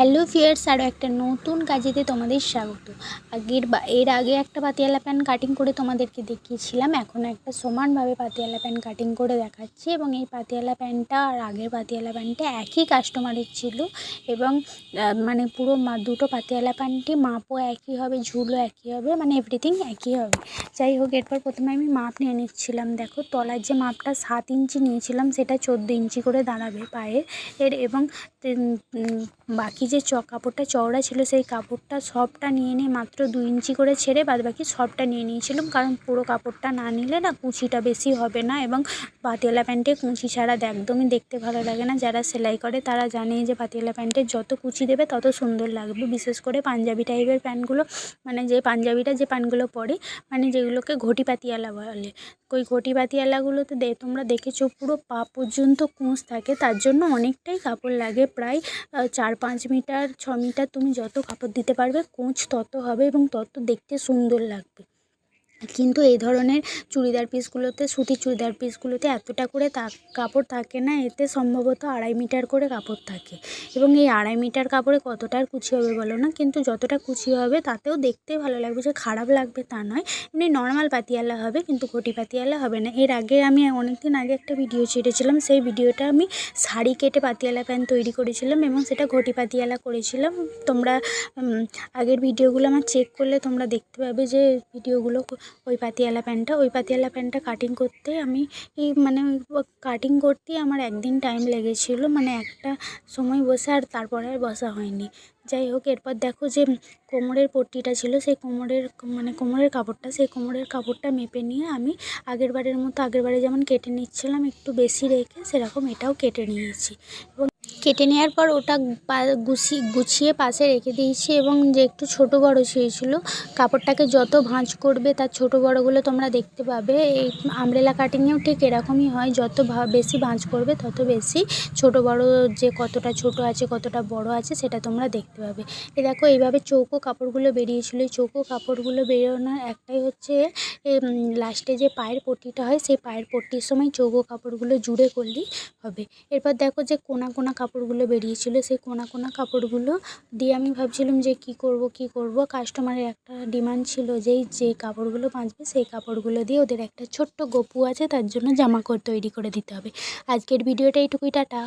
Hello fierce আরও একটা নতুন কাজেতে তোমাদের স্বাগত। আগের বা, এর আগে একটা পাতিয়ালা প্যান কাটিং করে তোমাদেরকে দেখিয়েছিলাম, এখন একটা সমানভাবে পাতিয়ালা প্যান কাটিং করে দেখাচ্ছি এবং এই পাতিয়ালা প্যান্টটা আর আগের পাতিয়ালা প্যান্টটা একই কাস্টমারের ছিল এবং মানে পুরো দুটো পাতিয়ালা প্যান্টই মাপও একই হবে, ঝুলও একই হবে মানে এভরিথিং একই হবে। যাই হোক, এরপর প্রথমে আমি মাপ নিয়ে নিচ্ছিলাম। দেখো, তলার যে মাপটা সাত ইঞ্চি নিয়েছিলাম, সেটা চোদ্দ ইঞ্চি করে দাঁড়াবে পায়ের এর এবং বাকি যে চ, কাপড়টা চওড়া ছিল সেই কাপড়টা সবটা নিয়ে নিয়ে মাত্র দু ইঞ্চি করে ছেড়ে বাদ বাকি সবটা নিয়ে নিয়েছিলাম। কারণ পুরো কাপড়টা না নিলে না কুচিটা বেশি হবে না এবং পাতিয়ালা প্যান্টে কুচি ছাড়া একদমই দেখতে ভালো লাগে না। যারা সেলাই করে তারা জানে যে পাতিয়ালা প্যান্টে যত কুচি দেবে তত সুন্দর লাগবে। বিশেষ করে পাঞ্জাবি টাইপের প্যান্টগুলো মানে যে পাঞ্জাবিটা যে প্যান্টগুলো পরে মানে যেগুলোকে ঘটি পাতিয়ালা বলে। ওই ঘটি পাতিয়ালাগুলোতে দে তোমরা দেখেছ, পুরো পা পর্যন্ত কুঁচ থাকে। তার জন্য অনেকটাই কাপড় লাগে। প্রায় চার পাঁচ মিটার, ছ মিটার তুমি যত কাপড় দিতে পারবে, কুঁচ তত হবে এবং তত দেখতে সুন্দর লাগবে। কিন্তু এই ধরনের চুড়িদার পিসগুলোতে, সুতির চুড়িদার পিসগুলোতে এতটা করে তা, কাপড় থাকে না, এতে সম্ভবত আড়াই মিটার করে কাপড় থাকে। এবং এই আড়াই মিটার কাপড়ে কতটা আর কুচি হবে বলো না? কিন্তু যতটা কুচি হবে তাতেও দেখতে ভালো লাগবে, যে খারাপ লাগবে তা নয়। এমনি নর্মাল পাতিয়ালা হবে, কিন্তু ঘটি পাতিয়ালা হবে না। এর আগে আমি অনেক দিন আগে একটা ভিডিও ছেড়েছিলাম, সেই ভিডিওটা আমি শাড়ি কেটে পাতিয়ালা প্যান্ট তৈরি করেছিলাম এবং সেটা ঘটি পাতিয়ালা করেছিলাম। তোমরা আগের ভিডিওগুলো আমার চেক করলে তোমরা দেখতে পাবে যে ভিডিওগুলো ওই পাতিয়ালা প্যান্টটা, ওই পাতিয়ালা প্যান্টটা কাটিং করতে আমি মানে কাটিং করতেই আমার একদিন টাইম লেগেছিলো মানে একটা সময় বসে আর তারপরে আর বসা হয়নি। যাই হোক, এরপর দেখো যে কোমরের পট্টিটা ছিল, সেই কোমরের মানে কোমরের কাপড়টা, সেই কোমরের কাপড়টা মেপে নিয়ে আমি আগের বারের মতো আগের বারে যেমন কেটে নিচ্ছিলাম একটু বেশি রেখে, সেরকম এটাও কেটে নিয়েছি। এবং কেটে নেওয়ার পর ওটা গুছিয়ে গুছিয়ে পাশে রেখে দিয়েছি এবং যে একটু ছোট বড় ছিল কাপড়টাকে যত ভাঁজ করবে তার ছোট বড়গুলো তোমরা দেখতে পাবে। এই আমরেলা কাটিংয়েও ঠিক এরকমই হয়, যত বেশি ভাঁজ করবে তত বেশি ছোট বড় যে কতটা ছোট আছে, কতটা বড় আছে সেটা তোমরা দেখতে পাবে। এ দেখো, এইভাবে চৌকো কাপড়গুলো বেরিয়েছিল। এই চৌকো কাপড়গুলো বেরোনোর একটাই হচ্ছে লাস্টে যে পায়ের পট্টিটা হয়, সেই পায়ের পট্টির সময় চৌকো কাপড়গুলো জুড়ে করলেই হবে। এরপর দেখো যে কোনা কোনা কাপড়গুলো বেরিয়েছিল, সেই কোনা কোনা কাপড়গুলো দিয়ে আমি ভাবছিলাম যে কি করব কি করব। কাস্টমারের একটা ডিমান্ড ছিল যেই যে কাপড়গুলো বাঁচবে সেই কাপড়গুলো দিয়ে ওদের একটা ছোট্ট গপু আছে, তার জন্য জামা তৈরি করে দিতে হবে। আজকের ভিডিওটা এইটুকুই, টাটা।